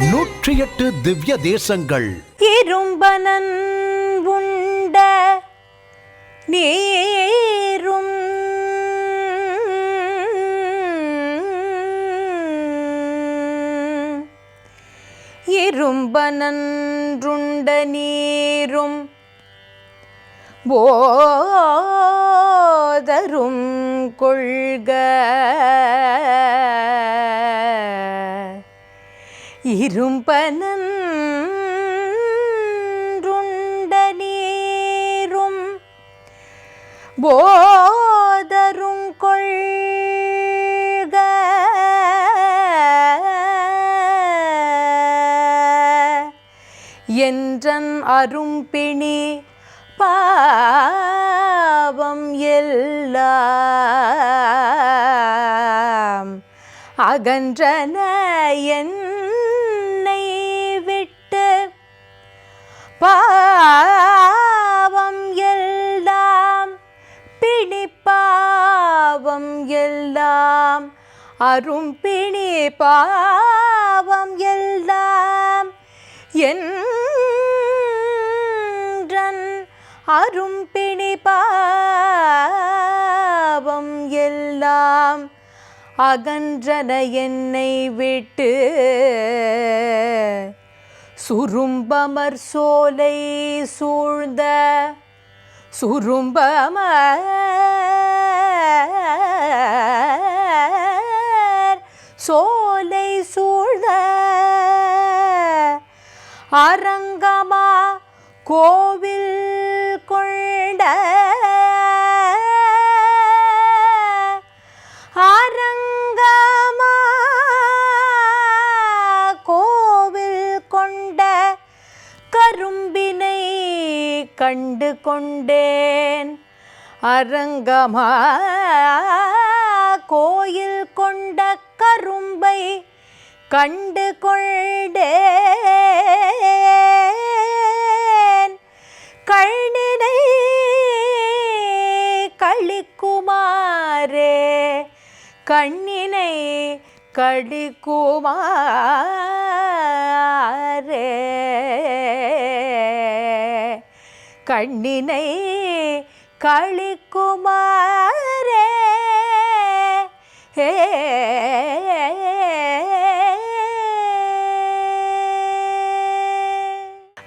நூற்றி எட்டு திவ்ய தேசங்கள். இரும்பனன் உண்ட நீரும் இரும்பனன்றுண்ட நீரும் போதரும் கொள்க இரும்பனன்றுண்ட நீரும் போதரும் கொள்க. என்றன் அரும்பிணி பாவம் எல்லாம் அகன்றன. பாவம் எல்லாம் பிணிப்பாவம் எல்லாம் அரும் பிணி பாவம் எல்லாம் என்றன் அரும் பிணி பாவம் எல்லாம் அகன்றன என்னை விட்டு சுரும்பமர் சோலை சூழ்ந்த சுரும்பமர் சோலை சூழ்ந்த. அரங்கமா கோவில் கொண்ட கண்டு கொண்டேன் அரங்கமா கோயில் கொண்ட கரும்பை கண்டு கொண்டேன் கண்ணினை களிக்குமாரே கண்ணினை களிக்குமாரே கண்ணினை களிக்குமாரே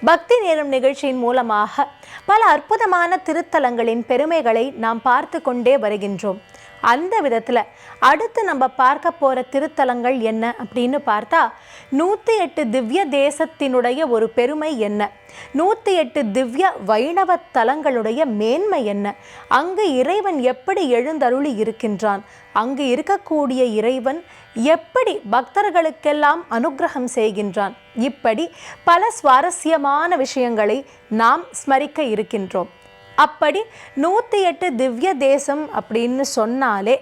பக்தி நேரம் நிகழ்ச்சியின் மூலமாக பல அற்புதமான திருத்தலங்களின் பெருமைகளை நாம் பார்த்து கொண்டே வருகின்றோம். அந்த விதத்தில் அடுத்து நம்ம பார்க்க போகிற திருத்தலங்கள் என்ன அப்படின்னு பார்த்தா நூற்றி எட்டு திவ்ய தேசத்தினுடைய ஒரு பெருமை என்ன? நூற்றி எட்டு திவ்ய வைணவ தலங்களுடைய மேன்மை என்ன? அங்கு இறைவன் எப்படி எழுந்தருளி இருக்கின்றான்? அங்கு இருக்கக்கூடிய இறைவன் எப்படி பக்தர்களுக்கெல்லாம் அனுக்கிரகம் செய்கின்றான்? இப்படி பல சுவாரஸ்யமான விஷயங்களை நாம் ஸ்மரிக்க இருக்கின்றோம். அப்படி நூற்றி எட்டு திவ்ய தேசம் அப்படின்னு சொன்னாலே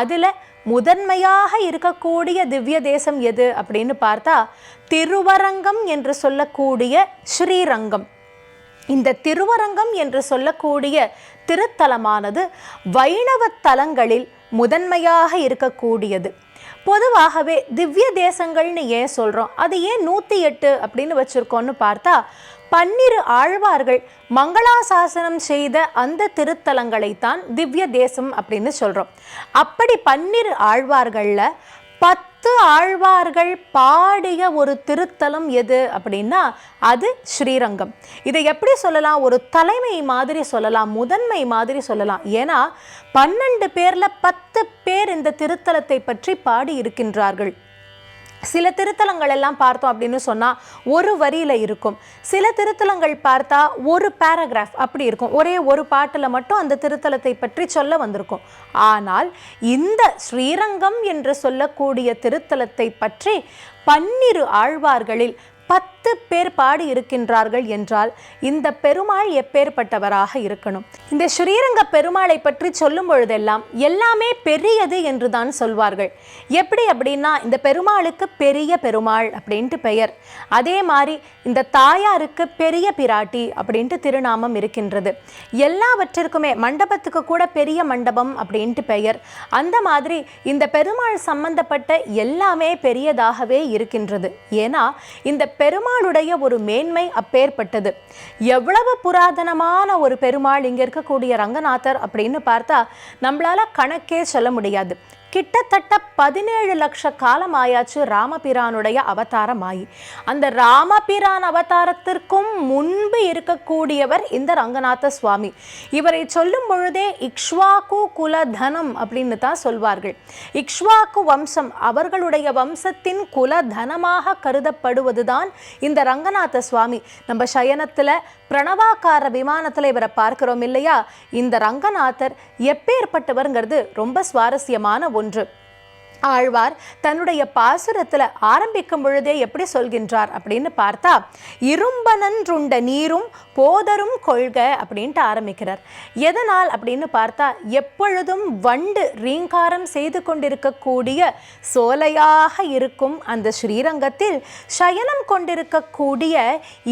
அதில் முதன்மையாக இருக்கக்கூடிய திவ்ய தேசம் எது அப்படின்னு பார்த்தா திருவரங்கம் என்று சொல்லக்கூடிய ஸ்ரீரங்கம். இந்த திருவரங்கம் என்று சொல்லக்கூடிய திருத்தலமானது வைணவ தலங்களில் முதன்மையாக இருக்கக்கூடியது. பொதுவாகவே திவ்ய தேசங்கள்னு ஏன் சொல்கிறோம் அது ஏன் நூற்றி எட்டு அப்படின்னு வச்சுருக்கோன்னு பார்த்தா பன்னிரு ஆழ்வார்கள் மங்களாசாசனம் செய்த அந்த திருத்தலங்களைத்தான் திவ்ய தேசம் அப்படின்னு சொல்கிறோம் அப்படி பன்னிரு ஆழ்வார்களில் பத்து ஆழ்வார்கள் பாடிய ஒரு திருத்தலம் எது அப்படின்னா அது ஸ்ரீரங்கம். இதை எப்படி சொல்லலாம்? ஒரு தலைமை மாதிரி சொல்லலாம் முதன்மை மாதிரி சொல்லலாம். ஏன்னா பன்னெண்டு பேரில் பத்து பேர் இந்த திருத்தலத்தை பற்றி பாடி இருக்கின்றார்கள் சில திருத்தலங்கள் எல்லாம் பார்த்தோம் அப்படின்னு சொன்னால் ஒரு வரியில் இருக்கும். சில திருத்தலங்கள் பார்த்தா ஒரு பேராகிராஃப் அப்படி இருக்கும். ஒரே ஒரு பாட்டில் மட்டும் அந்த திருத்தலத்தை பற்றி சொல்ல வந்திருக்கும். ஆனால் இந்த ஸ்ரீரங்கம் என்று சொல்லக்கூடிய திருத்தலத்தை பற்றி பன்னிரு ஆழ்வார்களில் பத்து பத்து பேர் பாடி இருக்கின்றார்கள் என்றால் இந்த பெருமாள் எப்பேற்பட்டவராக இருக்கணும்? இந்த ஸ்ரீரங்க பெருமாளை பற்றி சொல்லும் பொழுதெல்லாம் எல்லாமே பெரியது என்று தான் சொல்வார்கள். எப்படி அப்படின்னா இந்த பெருமாளுக்கு பெரிய பெருமாள் அப்படின்ட்டு பெயர். அதே மாதிரி இந்த தாயாருக்கு பெரிய பிராட்டி அப்படின்ட்டு திருநாமம் இருக்கின்றது. எல்லாவற்றிற்குமே மண்டபத்துக்கு கூட பெரிய மண்டபம் அப்படின்ட்டு பெயர். அந்த மாதிரி இந்த பெருமாள் சம்பந்தப்பட்ட எல்லாமே பெரியதாகவே இருக்கின்றது. ஏன்னா இந்த பெருமாள் பெருமாளுடைய ஒரு மேன்மை அப்பேற்பட்டது. எவ்வளவு புராதனமான ஒரு பெருமாள் இங்க இருக்கக்கூடிய ரங்கநாதர் அப்படின்னு பார்த்தா நம்மளால கணக்கே சொல்ல முடியாது. கிட்டத்தட்ட பதினேழு லட்ச காலம் ஆயாச்சு ராமபிரானுடைய அவதாரம் ஆகி அந்த ராமபிரான் அவதாரத்திற்கும் முன்பு இருக்கக்கூடியவர் இந்த ரங்கநாத சுவாமி. இவரை சொல்லும் பொழுதே இக்ஷ்வாக்கு குலதனம் அப்படின்னு தான் சொல்வார்கள். இக்ஷ்வாக்கு வம்சம் அவர்களுடைய வம்சத்தின் குலதனமாக கருதப்படுவதுதான் இந்த ரங்கநாத சுவாமி. நம்ம சயனத்தில் பிரணவாக்கார விமானத்தில் இவரை பார்க்கிறோம் இல்லையா? இந்த ரங்கநாதர் எப்பேற்பட்டவருங்கிறது ரொம்ப சுவாரஸ்யமான ஒன்று. ஆழ்வார் தன்னுடைய பாசுரத்தில் ஆரம்பிக்கும் பொழுதே எப்படி சொல்கின்றார் அப்படின்னு பார்த்தா இரும்பனன்றுண்ட நீரும் போதரும் கொள்க அப்படின்ட்டு ஆரம்பிக்கிறார். எதனால் அப்படின்னு பார்த்தா எப்பொழுதும் வண்டு ரீங்காரம் செய்து கொண்டிருக்கக்கூடிய சோலையாக இருக்கும் அந்த ஸ்ரீரங்கத்தில் சயனம் கொண்டிருக்கக்கூடிய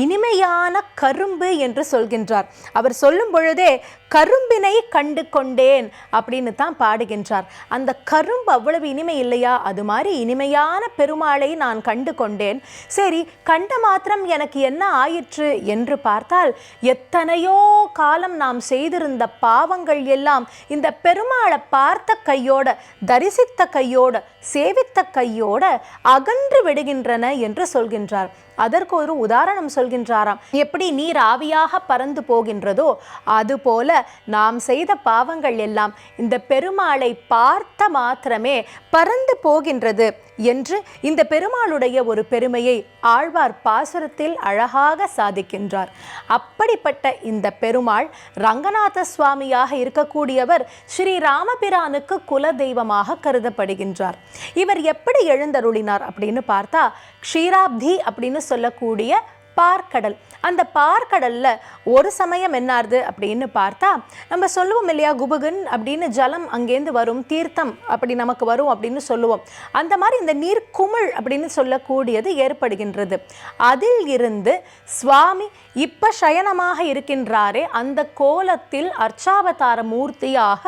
இனிமையான கரும்பு என்று சொல்கின்றார். அவர் சொல்லும் பொழுதே கரும்பினை கண்டு கொண்டேன் அப்படின்னு தான் பாடுகின்றார். அந்த கரும்பு அவ்வளவு இனிமை இல்லையா? அது மாதிரி இனிமையான பெருமாளை நான் கண்டு கொண்டேன் சரி கண்ட மாத்திரம் எனக்கு என்ன ஆயிற்று என்று பார்த்தால் எத்தனையோ காலம் நாம் செய்திருந்த பாவங்கள் எல்லாம் இந்த பெருமாளை பார்த்த கையோட தரிசித்த கையோட சேவித்த கையோட அகன்று விடுகின்றன என்று சொல்கின்றார். அதற்கு ஒரு உதாரணம் சொல்கின்றாராம். எப்படி நீர் ஆவியாக பறந்து போகின்றதோ அதுபோல நாம் செய்த பாவங்கள் எல்லாம் இந்த பெருமாளை பார்த்த மாத்திரமே பறந்து போகின்றது என்று இந்த பெருமாளுடைய ஒரு பெருமையை ஆழ்வார் பாசுரத்தில் அழகாக சாதிக்கின்றார். அப்படிப்பட்ட இந்த பெருமாள் ரங்கநாத சுவாமியாக இருக்கக்கூடியவர் ஸ்ரீ ராமபிரானுக்கு குல தெய்வமாக கருதப்படுகின்றார். இவர் எப்படி எழுந்தருளினார் அப்படின்னு பார்த்தா க்ஷீராப்தி அப்படின்னு சொல்லக்கூடிய பார்க்கடல். அந்த பார்க்கடலில் ஒரு சமயம் என்னாருது அப்படின்னு பார்த்தா நம்ம சொல்லுவோம் இல்லையா குபகன் அப்படின்னு ஜலம் அங்கேருந்து வரும் தீர்த்தம் அப்படி நமக்கு வரும் அப்படின்னு சொல்லுவோம். அந்த மாதிரி இந்த நீர் குமிழ் அப்படின்னு சொல்லக்கூடியது ஏற்படுகின்றது. அதில் இருந்து சுவாமி இப்போ சயனமாக இருக்கின்றாரே அந்த கோலத்தில் அர்ச்சாவதார மூர்த்தியாக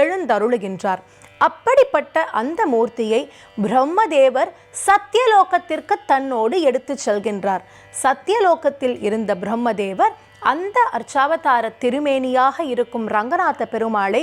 எழுந்தருளுகின்றார். அப்படிப்பட்ட அந்த மூர்த்தியை பிரம்மதேவர் சத்தியலோகத்திற்கு தன்னோடு எடுத்து செல்கின்றார். சத்தியலோகத்தில் இருந்த பிரம்மதேவர் அந்த அர்ச்சாவதார திருமேனியாக இருக்கும் ரங்கநாத பெருமாளை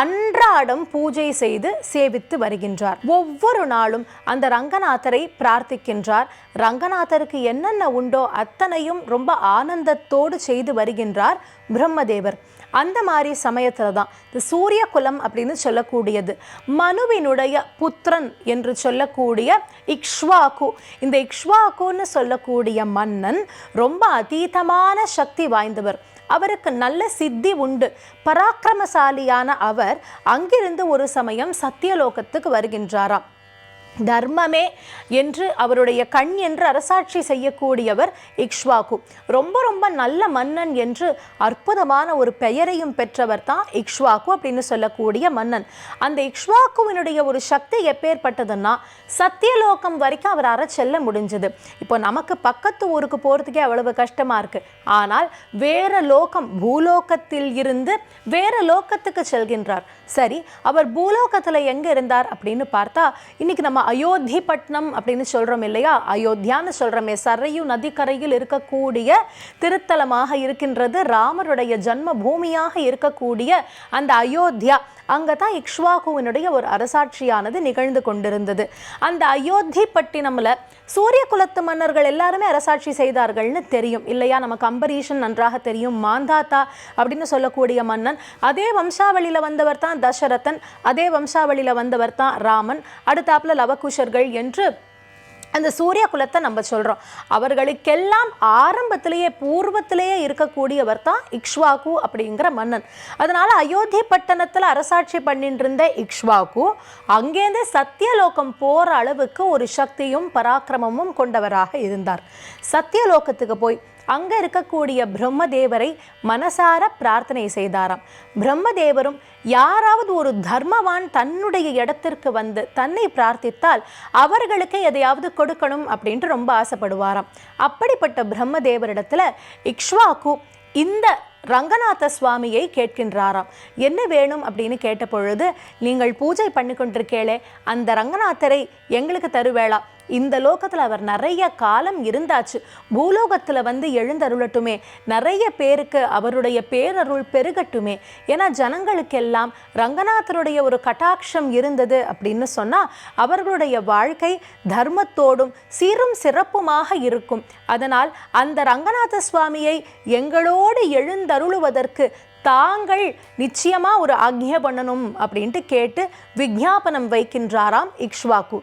அன்றாடம் பூஜை செய்து சேவித்து வருகின்றார். ஒவ்வொரு நாளும் அந்த ரங்கநாதரை பிரார்த்திக்கின்றார். ரங்கநாதருக்கு என்னென்ன உண்டோ அத்தனையும் ரொம்ப ஆனந்தத்தோடு செய்து வருகின்றார். பிரம்மதேவர். அந்த மாதிரி சமயத்தில் தான் இந்த சூரிய குலம் அப்படின்னு சொல்லக்கூடியது. மனுவினுடைய புத்திரன் என்று சொல்லக்கூடிய இக்ஷ்வாக்கு இந்த இக்ஷ்வாக்குன்னு சொல்லக்கூடிய மன்னன் ரொம்ப அதீதமான சக்தி வாய்ந்தவர். அவருக்கு நல்ல சித்தி உண்டு. பராக்கிரமசாலியான அவர் அங்கிருந்து ஒரு சமயம் சத்தியலோகத்துக்கு வருகின்றாராம். தர்மமே என்று அவருடைய கண் என்று அரசாட்சி செய்யக்கூடியவர் இக்ஷ்வாகு. ரொம்ப ரொம்ப நல்ல மன்னன் என்று அற்புதமான ஒரு பெயரையும் பெற்றவர் தான் இக்ஷ்வாகு அப்படின்னு சொல்லக்கூடிய மன்னன். அந்த இக்ஷ்வாக்குவினுடைய ஒரு சக்தி எப்பேற்பட்டதுன்னா சத்தியலோகம் வரைக்கும் அவர் அற செல்ல முடிஞ்சது. இப்போ நமக்கு பக்கத்து ஊருக்கு போகிறதுக்கே அவ்வளவு கஷ்டமாக இருக்கு. ஆனால் வேற லோகம் பூலோகத்தில் இருந்து வேற லோகத்துக்கு செல்கின்றார். சரி அவர் பூலோகத்தில் எங்கே இருந்தார் அப்படின்னு பார்த்தா இன்னைக்கு நம்ம அயோத்தி பட்னம் அப்படின்னு சொல்கிறோம் இல்லையா? அயோத்தியான்னு சொல்கிறோமே சரையு நதிக்கரையில் இருக்கக்கூடிய திருத்தலமாக இருக்கின்றது. ராமருடைய ஜன்ம பூமியாக இருக்கக்கூடிய அந்த அயோத்தியா. அங்கே தான் இக்ஷ்வாகுவினுடைய ஒரு அரசாட்சியானது நிகழ்ந்து கொண்டிருந்தது. அந்த அயோத்தி பட்டினம்ல சூரிய குலத்து மன்னர்கள் எல்லாருமே அரசாட்சி செய்தார்கள்னு தெரியும். இல்லையா? நமக்கு அம்பரீஷன் நன்றாக தெரியும். மாந்தாத்தா அப்படின்னு சொல்லக்கூடிய மன்னன். அதே வம்சாவளியில் வந்தவர் தான் தசரதன். அதே வம்சாவளியில் வந்தவர் தான் ராமன். அடுத்தாப்புல லவகுஷர்கள் என்று அந்த சூரிய குலத்தை நம்ம சொல்கிறோம் அவர்களுக்கெல்லாம் ஆரம்பத்திலேயே பூர்வத்திலேயே இருக்கக்கூடியவர் தான் இக்ஷ்வாகு அப்படிங்கிற மன்னன். அதனால் அயோத்தி பட்டணத்தில் அரசாட்சி பண்ணிட்டு இருந்த இக்ஷ்வாகு அங்கேருந்து சத்தியலோகம் போகிற அளவுக்கு ஒரு சக்தியும் பராக்கிரமமும் கொண்டவராக இருந்தார். சத்தியலோகத்துக்கு போய் அங்கே இருக்கக்கூடிய பிரம்மதேவரை மனசார பிரார்த்தனை செய்தாராம். பிரம்மதேவரும் யாராவது ஒரு தர்மவான் தன்னுடைய இடத்திற்கு வந்து தன்னை பிரார்த்தித்தால் அவர்களுக்கு எதையாவது கொடுக்கணும் அப்படின்ட்டு ரொம்ப ஆசைப்படுவாராம். அப்படிப்பட்ட பிரம்மதேவரிடத்துல இக்ஷ்வாக்கு இந்த ரங்கநாத சுவாமியை கேட்கின்றாராம். என்ன வேணும்? அப்படின்னு கேட்ட பொழுது நீங்கள் பூஜை பண்ணி கொண்டிருக்கேளே அந்த ரங்கநாதரை எங்களுக்கு தருவேளா? இந்த லோகத்தில் அவர் நிறைய காலம் இருந்தாச்சு. பூலோகத்தில் வந்து எழுந்தருளட்டுமே நிறைய பேருக்கு அவருடைய பேரருள் பெருகட்டுமே. ஏன்னா ஜனங்களுக்கெல்லாம் ரங்கநாதருடைய ஒரு கட்டாட்சம் இருந்தது அப்படின்னு சொன்னால் அவர்களுடைய வாழ்க்கை தர்மத்தோடும் சீரும் சிறப்புமாக இருக்கும். அதனால் அந்த ரங்கநாத சுவாமியை எங்களோடு எழுந்தருளுவதற்கு தாங்கள் நிச்சயமாக ஒரு ஆக்ஞை பண்ணணும் அப்படின்ட்டு கேட்டு விஜாபனம் வைக்கின்றாராம் இக்ஷ்வாக்கு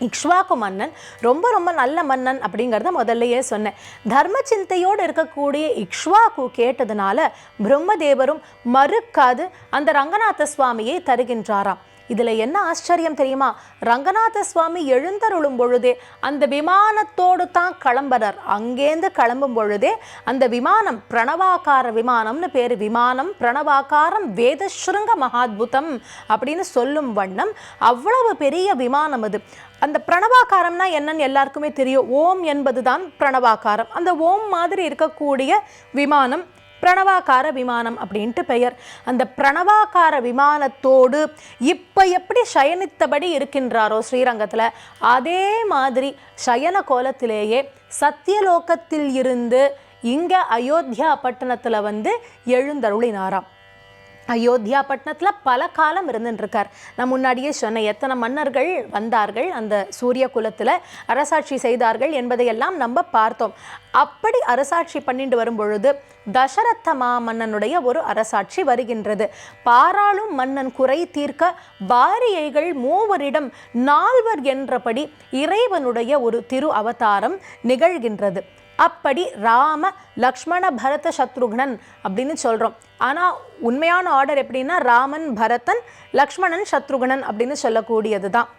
இக்ஷ்வாக்கு மன்னன் ரொம்ப ரொம்ப நல்ல மன்னன் அப்படிங்கிறத முதல்லையே சொன்னேன். தர்ம சிந்தையோடு இருக்கக்கூடிய இக்ஷ்வாக்கு கேட்டதுனால பிரம்மதேவரும் மறுக்காது அந்த ரங்கநாத சுவாமியை தருகின்றாராம். இதில் என்ன ஆச்சரியம் தெரியுமா? ரங்கநாத சுவாமி எழுந்தருளும் பொழுதே அந்த விமானத்தோடு தான் கிளம்புறார். அங்கேருந்து கிளம்பும் பொழுதே அந்த விமானம் பிரணவாக்கார விமானம்னு பேர். விமானம் பிரணவாக்காரம் வேதஸ்ருங்க மகாத்புதம் அப்படின்னு சொல்லும் வண்ணம் அவ்வளவு பெரிய விமானம் அது. அந்த பிரணவாகாரம்னா என்னன்னு எல்லாருக்குமே தெரியும். ஓம் என்பதுதான் பிரணவாகாரம். அந்த ஓம் மாதிரி இருக்கக்கூடிய விமானம் பிரணவாகார விமானம் அப்படின்ட்டு பெயர். அந்த பிரணவாகார விமானத்தோடு இப்போ எப்படி சயனித்தபடி இருக்கின்றாரோ ஸ்ரீரங்கத்தில் அதே மாதிரி சயன கோலத்திலேயே சத்தியலோகத்தில் இருந்து இங்கே அயோத்தியா பட்டணத்தில் வந்து எழுந்தருளினாராம். அயோத்தியா பட்டணத்தில் பல காலம் இருந்துட்டுருக்கார் நான் முன்னாடியே சொன்னேன் எத்தனை மன்னர்கள் வந்தார்கள் அந்த சூரிய குலத்தில் அரசாட்சி செய்தார்கள் என்பதையெல்லாம் நம்ம பார்த்தோம். அப்படி அரசாட்சி பண்ணிட்டு வரும்பொழுது தசரத்த மாமன்னனுடைய ஒரு அரசாட்சி வருகின்றது. பாராளும் மன்னன் குறை தீர்க்க பாரியைகள் மூவரிடம் நால்வர் என்றபடி இறைவனுடைய ஒரு திரு அவதாரம் நிகழ்கின்றது. அப்படி ராம லக்ஷ்மண பரத சத்ருக்னன் அப்படின்னு சொல்கிறோம் ஆனால் உண்மையான ஆர்டர் எப்படின்னா ராமன் பரதன் லக்ஷ்மணன் சத்ருகணன் அப்படின்னு சொல்லக்கூடியது தான்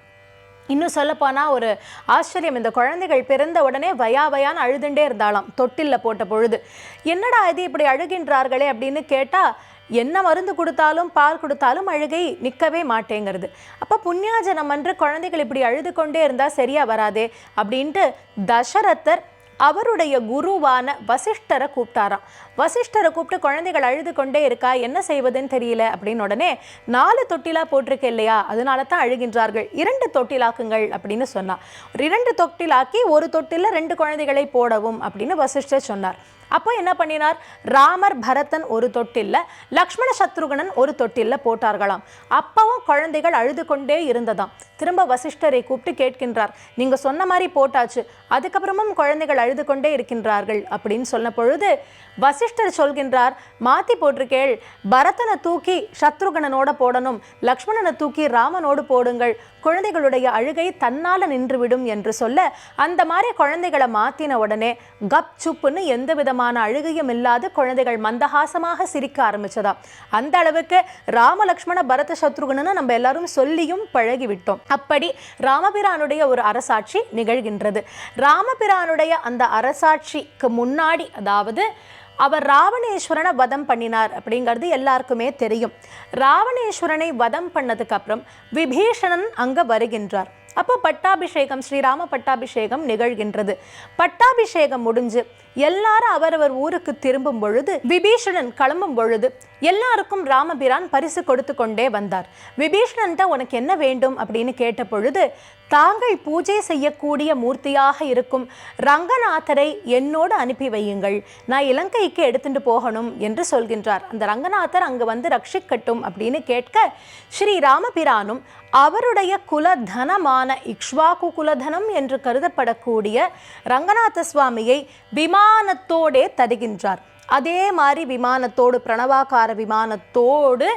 இன்னும் சொல்லப்போனால் ஒரு ஆச்சரியம். இந்த குழந்தைகள் பிறந்த உடனே வயா வயான்னு அழுதுண்டே இருந்தாலாம் தொட்டிலில் போட்ட பொழுது. என்னடா இது இப்படி அழுகின்றார்களே? அப்படின்னு கேட்டால் என்ன மருந்து கொடுத்தாலும் பால் கொடுத்தாலும் அழுகை நிற்கவே மாட்டேங்கிறது. அப்போ புண்ணியாஜனம் அன்று குழந்தைகள் இப்படி அழுது கொண்டே இருந்தால் சரியாக வராதே? அப்படின்ட்டு தசரத்தர் அவருடைய குருவான வசிஷ்டரை கூப்பிட்டாராம். வசிஷ்டரை கூப்பிட்டு குழந்தைகள் அழுது கொண்டே இருக்கா என்ன செய்வதுன்னு தெரியல. அப்படின்னு உடனே நாலு தொட்டிலா போட்டிருக்கு இல்லையா? அதனால தான் அழுகின்றார்கள். இரண்டு தொட்டிலாக்குங்கள் அப்படின்னு சொன்னார். இரண்டு தொட்டிலாக்கி ஒரு தொட்டில ரெண்டு குழந்தைகளை போடவும் அப்படின்னு வசிஷ்டர் சொன்னார். அப்போ என்ன பண்ணினார்? ராமர் பரதன் ஒரு தொட்டில்ல லக்ஷ்மண சத்ருகனன் ஒரு தொட்டில்ல போட்டார்களாம். அப்பவும் குழந்தைகள் அழுது கொண்டே இருந்ததாம். திரும்ப வசிஷ்டரை கூப்பிட்டு கேட்கின்றார் நீங்க சொன்ன மாதிரி போட்டாச்சு அதுக்கப்புறமும் குழந்தைகள் அழுது கொண்டே இருக்கின்றார்கள் அப்படின்னு சொன்ன பொழுது வசிஷ்டர் சொல்கின்றார் மாத்தி போட்டிருக்கேள் பரதனை தூக்கி சத்ருகனனோட போடணும். லக்ஷ்மணனை தூக்கி ராமனோடு போடுங்கள். குழந்தைகளுடைய அழுகை தன்னால் நின்றுவிடும் என்று சொல்ல அந்த மாதிரி குழந்தைகளை மாத்தின உடனே கப் சுப்புன்னு எந்த விதமான அழுகையும் இல்லாத குழந்தைகள் மந்தஹாசமாக சிரிக்க ஆரம்பிச்சதா. அந்த அளவுக்கு ராம லக்ஷ்மண பரத சத்ருகனன்னு நம்ம எல்லாரும் சொல்லியும் பழகிவிட்டோம். அப்படி ராமபிரானுடைய ஒரு அரசாட்சி நிகழ்கின்றது. ராமபிரானுடைய அந்த அரசாட்சிக்கு முன்னாடி அதாவது அவர் ராவணேஸ்வரனை வதம் பண்ணினார் அப்படிங்கிறது எல்லாருக்குமே தெரியும். ராவணேஸ்வரனை வதம் பண்ணதுக்கு அப்புறம் விபீஷணன் அங்கே வருகின்றார். அப்போ பட்டாபிஷேகம் ஸ்ரீராம பட்டாபிஷேகம் நிகழ்கின்றது. பட்டாபிஷேகம் முடிஞ்சு எல்லாரும் அவரவர் ஊருக்கு திரும்பும் பொழுது விபீஷணன் கிளம்பும் பொழுது எல்லாருக்கும் ராமபிரான் பரிசு கொடுத்து கொண்டே வந்தார். விபீஷணன்ட்ட உனக்கு என்ன வேண்டும் அப்படின்னு கேட்ட பொழுது தாங்கள் பூஜை செய்யக்கூடிய மூர்த்தியாக இருக்கும் ரங்கநாதரை என்னோடு அனுப்பி வையுங்கள். நான் இலங்கைக்கு எடுத்துட்டு போகணும் என்று சொல்கின்றார். அந்த ரங்கநாதர் அங்கு வந்து ரட்சிக்கட்டும் அப்படின்னு கேட்க ஸ்ரீ ராமபிரானும் அவருடைய குலதனமான இக்ஷ்வாகு குலதனம் என்று கருதப்படக்கூடிய ரங்கநாத சுவாமியை விமானத்தோடே தருகின்றார். அதே மாதிரி விமானத்தோடு பிரணவாகார விமானத்தோடு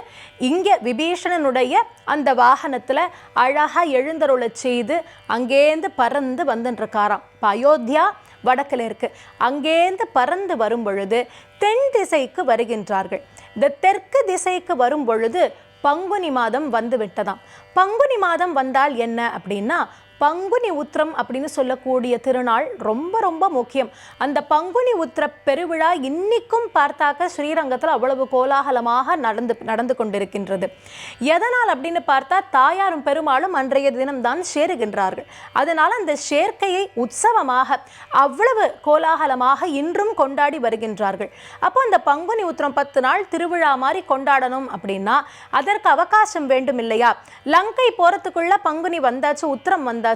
இங்கே விபீஷணனுடைய அந்த வாகனத்தில் அழகாக எழுந்தருளை செய்து அங்கேருந்து பறந்து வந்துட்டுருக்காராம் இப்போ அயோத்தியா வடக்கில் இருக்குது அங்கேருந்து பறந்து வரும் பொழுது தென் திசைக்கு வருகின்றார்கள். இந்த தெற்கு திசைக்கு வரும் பொழுது பங்குனி மாதம் வந்து விட்டதாம். பங்குனி மாதம் வந்தால் என்ன அப்படின்னா பங்குனி உத்திரம் அப்படின்னு சொல்லக்கூடிய திருநாள் ரொம்ப ரொம்ப முக்கியம். அந்த பங்குனி உத்திர பெருவிழா இன்னிக்கும் பார்த்தாக்க ஸ்ரீரங்கத்தில் அவ்வளவு கோலாகலமாக நடந்து நடந்து கொண்டிருக்கின்றது. எதனால் அப்படின்னு பார்த்தா தாயாரும் பெருமாளும் அன்றைய தினம்தான் சேருகின்றார்கள். அதனால் அந்த சேர்க்கையை உற்சவமாக அவ்வளவு கோலாகலமாக இன்றும் கொண்டாடி வருகின்றார்கள். அப்போ அந்த பங்குனி உத்திரம் பத்து நாள் திருவிழா மாதிரி கொண்டாடணும் அப்படின்னா அதற்கு அவகாசம் வேண்டும் இல்லையா லங்கை போகிறதுக்குள்ள பங்குனி வந்தாச்சு உத்திரம் வந்தாச்சு.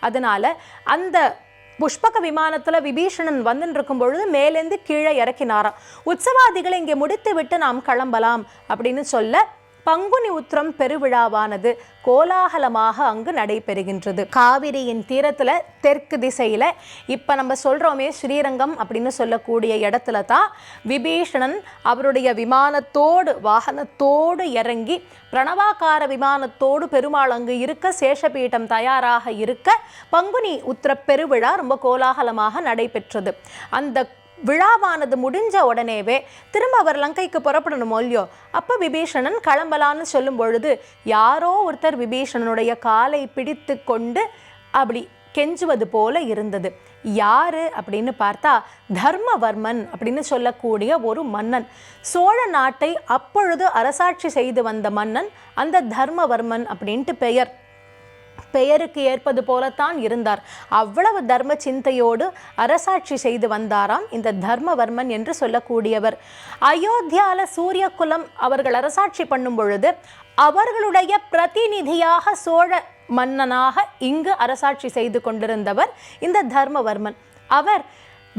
அதனால அந்த புஷ்பக விமானத்தில் விபீஷணன் வந்துட்டு இருக்கும் பொழுது மேலேந்து கீழே இறக்கினாராம். உற்சவாதிகளை இங்கே முடித்து விட்டு நாம் கிளம்பலாம் அப்படின்னு சொல்ல பங்குனி உத்திரம் பெருவிழாவானது கோலாகலமாக அங்கு நடைபெறுகின்றது. காவிரியின் தீரத்தில் தெற்கு திசையில் இப்போ நம்ம சொல்கிறோமே ஸ்ரீரங்கம் அப்படின்னு சொல்லக்கூடிய இடத்துல தான் விபீஷணன் அவருடைய விமானத்தோடு வாகனத்தோடு இறங்கி பிரணவாகார விமானத்தோடு பெருமாள் அங்கு இருக்க சேஷபீட்டம் தயாராக இருக்க பங்குனி உத்திர பெருவிழா ரொம்ப கோலாகலமாக நடைபெற்றது. அந்த விழாவானது முடிஞ்ச உடனேவே திரும்ப அவர் லங்கைக்கு புறப்படணுமோ இல்லையோ? அப்போ விபீஷணன் கிளம்பலான்னு சொல்லும் பொழுது யாரோ ஒருத்தர் விபீஷணனுடைய காலை பிடித்து கொண்டு அப்படி கெஞ்சுவது போல இருந்தது. யாரு அப்படின்னு பார்த்தா தர்மவர்மன் அப்படின்னு சொல்லக்கூடிய ஒரு மன்னன். சோழ நாட்டை அப்பொழுது அரசாட்சி செய்து வந்த மன்னன் அந்த தர்மவர்மன் அப்படின்ட்டு பெயர். பெயருக்கு ஏற்பது போலத்தான் இருந்தார். அவ்வளவு தர்ம சிந்தையோடு அரசாட்சி செய்து வந்தாராம் இந்த தர்மவர்மன் என்று சொல்லக்கூடியவர். அயோத்தியால சூரியகுலம் அவர்கள் அரசாட்சி பண்ணும் பொழுது அவர்களுடைய பிரதிநிதியாக சோழ மன்னனாக இங்கு அரசாட்சி செய்து கொண்டிருந்தவர் இந்த தர்மவர்மன். அவர்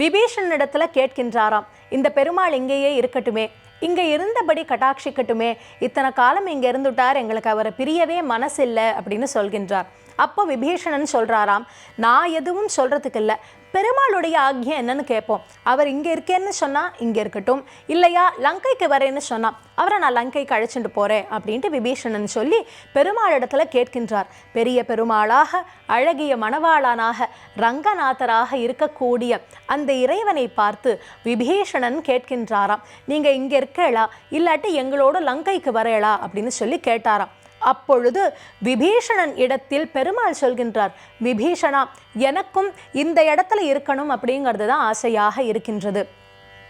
விபீஷணனிடத்துல கேட்கின்றாராம் இந்த பெருமாள் இங்கேயே இருக்கட்டுமே. இங்கே இருந்தபடி கட்டாட்சிக்கட்டுமே இத்தனை காலம் இங்கே இருந்துட்டார் எங்களுக்கு அவரை பிரியவே மனசில்லை அப்படின்னு சொல்கின்றார். அப்போ விபீஷணன் சொல்றாராம் நான் எதுவும் சொல்றதுக்கு இல்லை பெருமாளுடைய ஆக்யம் என்னன்னு கேட்போம். அவர் இங்கே இருக்கேன்னு சொன்னால் இங்கே இருக்கட்டும். இல்லையா லங்கைக்கு வரேன்னு சொன்னா அவரை நான் லங்கைக்கு அழைச்சிட்டு போகிறேன் அப்படின்ட்டு விபீஷணன் சொல்லி பெருமாள் இடத்துல கேட்கின்றார். பெரிய பெருமாளாக அழகிய மணவாளனாக ரங்கநாதராக இருக்கக்கூடிய அந்த இறைவனை பார்த்து விபீஷணன் கேட்கின்றாராம். நீங்கள் இங்கே இருக்கலா இல்லாட்டி எங்களோட லங்கைக்கு வரேளா? அப்படின்னு சொல்லி கேட்டாராம். அப்பொழுது விபீஷணன் இடத்தில் பெருமாள் சொல்கின்றார் விபீஷணா எனக்கும் இந்த இடத்துல இருக்கணும் அப்படிங்கிறது தான் ஆசையாக இருக்கின்றது.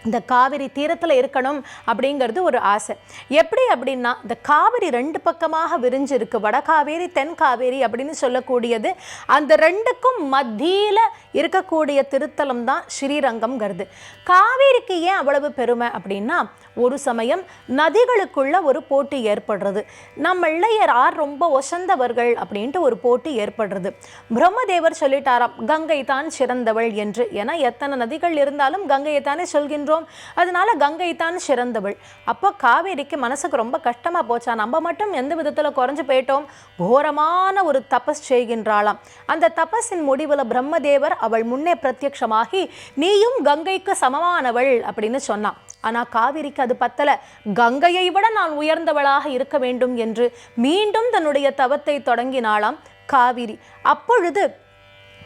இந்த காவிரி தீரத்தில் இருக்கணும் அப்படிங்கிறது ஒரு ஆசை. எப்படி அப்படின்னா இந்த காவிரி ரெண்டு பக்கமாக விரிஞ்சிருக்கு. வட வடகாவேரி தென் காவேரி அப்படின்னு சொல்லக்கூடியது. அந்த ரெண்டுக்கும் மத்தியில் இருக்கக்கூடிய திருத்தலம் தான் ஸ்ரீரங்கம்ங்கிறது. காவேரிக்கு ஏன் அவ்வளவு பெருமை அப்படின்னா ஒரு சமயம் நதிகளுக்குள்ள ஒரு போட்டி ஏற்படுறது. நம்ம இளையர் ஆர் ரொம்ப ஒசந்தவர்கள் அப்படின்ட்டு ஒரு போட்டி ஏற்படுறது. பிரம்மதேவர் சொல்லிட்டாராம் கங்கை தான் சிறந்தவள் என்று. ஏன்னா எத்தனை நதிகள் இருந்தாலும் கங்கையை தானே சொல்கின்றோம். அதனால கங்கை தான் சிறந்தவள். அப்போ காவேரிக்கு மனசுக்கு ரொம்ப கஷ்டமாக போச்சா? நம்ம மட்டும் எந்த விதத்தில் குறைஞ்சு போயிட்டோம்? கோரமான ஒரு தபஸ் செய்கின்றாளாம். அந்த தபஸின் முடிவில் பிரம்மதேவர் அவள் முன்னே பிரத்யக்ஷமாகி நீயும் கங்கைக்கு சமமானவள் அப்படின்னு சொன்னான். ஆனா காவிரிக்கு அது பத்தல. கங்கையை விட நான் உயர்ந்தவளாக இருக்க வேண்டும் என்று மீண்டும் தன்னுடைய தவத்தை தொடங்கினாளாம் காவிரி. அப்பொழுது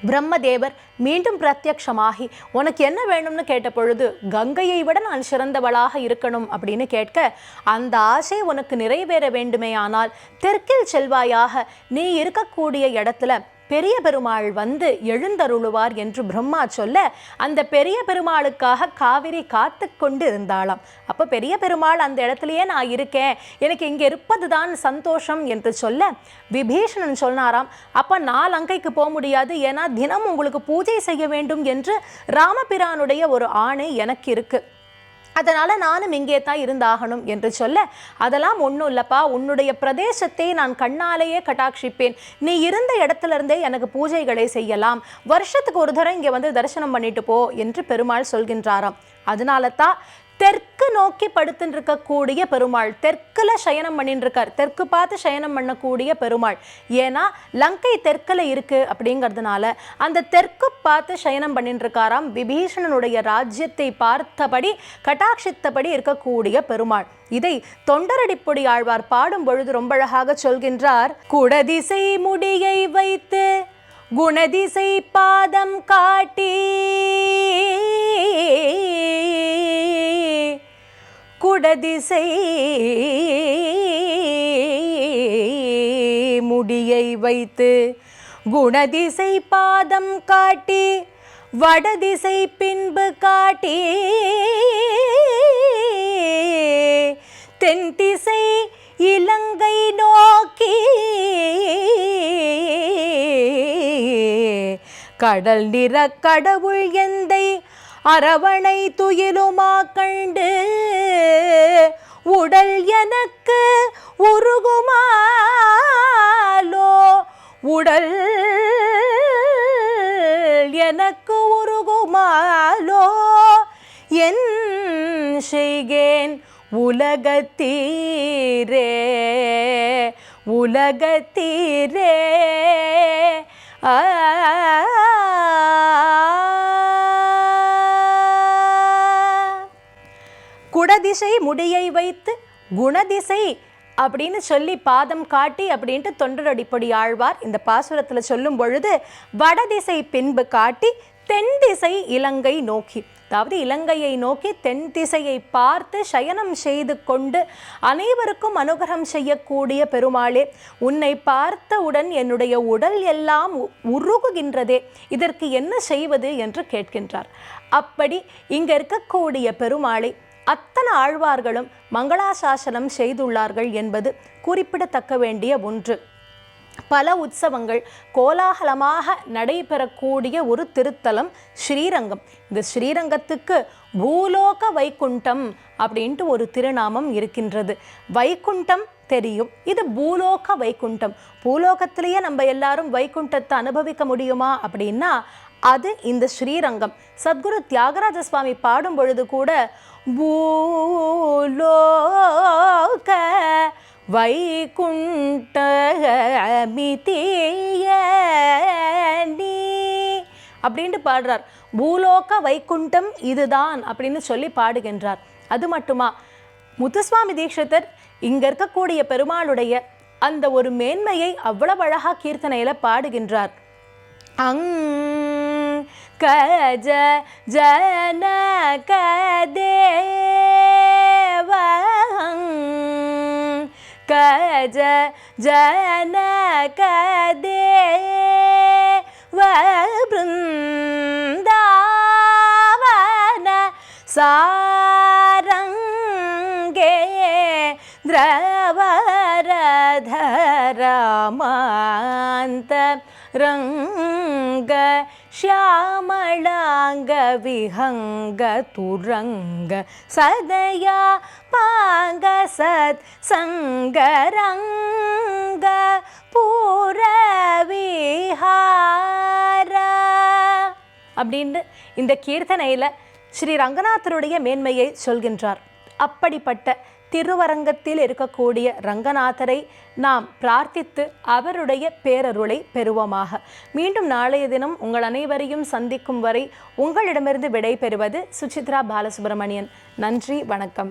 பிரம்மதேவர் மீண்டும் பிரத்யக்ஷமாகி உனக்கு என்ன வேணும்னு கேட்ட பொழுது கங்கையை விட நான் சிறந்தவளாக இருக்கணும் அப்படின்னு கேட்க அந்த ஆசை உனக்கு நிறைவேற வேண்டுமே ஆனால் தெற்கில் செல்வாயாக நீ இருக்கக்கூடிய இடத்துல பெரிய பெருமாள் வந்து எழுந்தருளுவார் என்று பிரம்மா சொல்ல அந்த பெரிய பெருமாளுக்காக காவிரி காத்து கொண்டு இருந்தாளாம் அப்போ பெரிய பெருமாள் அந்த இடத்துலயே நான் இருக்கேன். எனக்கு இங்கே இருப்பது தான் சந்தோஷம் என்று சொல்ல விபீஷணன் சொன்னாராம் அப்போ நான் லங்கைக்கு போக முடியாது. ஏன்னா தினம் உங்களுக்கு பூஜை செய்ய வேண்டும் என்று ராமபிரானுடைய ஒரு ஆணை எனக்கு இருக்குது அதனால் நானும் இங்கே தான் இருந்தாகணும் என்று சொல்ல அதெல்லாம் ஒன்றும் இல்லைப்பா உன்னுடைய பிரதேசத்தை நான் கண்ணாலேயே கட்டாட்சிப்பேன். நீ இருந்த இடத்துல இருந்தே எனக்கு பூஜைகளை செய்யலாம். வருஷத்துக்கு ஒரு தடவை இங்கே வந்து தரிசனம் பண்ணிட்டு போ என்று பெருமாள் சொல்கின்றாராம். அதனால தான் தெற்கு நோக்கி படுத்துட்டு இருக்கக்கூடிய பெருமாள். தெற்குல சயனம் பண்ணிட்டு இருக்கார் தெற்கு பார்த்து சயனம் பண்ணக்கூடிய பெருமாள். ஏன்னா லங்கை தெற்குல இருக்கு அப்படிங்கிறதுனால அந்த தெற்கு பார்த்து சயனம் பண்ணிட்டு இருக்காராம் விபீஷணனுடைய ராஜ்யத்தை பார்த்தபடி கட்டாட்சித்தபடி இருக்கக்கூடிய பெருமாள். இதை தொண்டரடிப்பொடி ஆழ்வார் பாடும் பொழுது ரொம்ப அழகாக சொல்கின்றார். குடதிசை முடியை வைத்து குணதிசை பாதம் காட்டி திசை முடியை வைத்து குணதிசை பாதம் காட்டி வடதிசை பின்பு காட்டி தென் திசை இலங்கை நோக்கி கடல் நிற கடவுள் எந்தை அரவணை துயிலுமா கண்டு உடல் எனக்கு உருகுமாலோ? உடல் எனக்கு உருகுமாலோ? என் செய்கேன் உலகத்தீரே உலகத்தீரே. ஆ குடதிசை முடியை வைத்து குணதிசை அப்படின்னு சொல்லி பாதம் காட்டி அப்படின்ட்டு தொண்டரடிப்படி ஆழ்வார் இந்த பாசுரத்தில் சொல்லும் பொழுது வடதிசை பின்பு காட்டி தென் திசை இலங்கை நோக்கி. அதாவது இலங்கையை நோக்கி தென் திசையை பார்த்து சயனம் செய்து கொண்டு அனைவருக்கும் அனுகிரகம் செய்யக்கூடிய பெருமாளே உன்னை பார்த்தவுடன் என்னுடைய உடல் எல்லாம் உ- உருகுகின்றதே இதற்கு என்ன செய்வது என்று கேட்கின்றார். அப்படி இங்கே இருக்கக்கூடிய பெருமாளை அத்தனை ஆழ்வார்களும் மங்களாசாசனம் செய்துள்ளார்கள் என்பது குறிப்பிடத்தக்க வேண்டிய ஒன்று. பல உற்சவங்கள் கோலாகலமாக நடைபெறக்கூடிய ஒரு திருத்தலம் ஸ்ரீரங்கம். இந்த ஸ்ரீரங்கத்துக்கு பூலோக வைகுண்டம் அப்படின்ட்டு ஒரு திருநாமம் இருக்கின்றது. வைகுண்டம் தெரியும். இது பூலோக வைகுண்டம். பூலோகத்திலேயே நம்ம எல்லாரும் வைகுண்டத்தை அனுபவிக்க முடியுமா அப்படின்னா அது இந்த ஸ்ரீரங்கம். சத்குரு தியாகராஜ சுவாமி பாடும் பொழுது கூட பூலோக வைகுண்டமிதிய நீ அப்படின்ட்டு பாடுறார். பூலோக வைகுண்டம் இதுதான் அப்படின்னு சொல்லி பாடுகின்றார். அது மட்டுமா? முத்துசுவாமி தீட்சிதர் இங்கே இருக்கக்கூடிய பெருமாளுடைய அந்த ஒரு மேன்மையை அவ்வளவு அழகாக கீர்த்தனையில் பாடுகின்றார். അങ്കജ ജനകദേവ കജ ജനകദേവ വൃന്ദാവന സാരംഗേ ദ്രവരധരാമാന്ത രംഗ श्यामलाङ्ग विहङ्ग तुरङ्ग सदया पाङ्ग सत् सङ्गरङ्ग பூரவிஹார அப்படின்னு இந்த கீர்த்தனையில ஸ்ரீ ரங்கநாதருடைய மேன்மையை சொல்கின்றார் அப்படிப்பட்ட திருவரங்கத்தில் இருக்கக்கூடிய ரங்கநாதரை நாம் பிரார்த்தித்து அவருடைய பேரருளை பெறுவோமாக. மீண்டும் நாளைய தினம் உங்கள் அனைவரையும் சந்திக்கும் வரை உங்களிடமிருந்து விடைபெறுவது சுசித்ரா பாலசுப்ரமணியன். நன்றி வணக்கம்.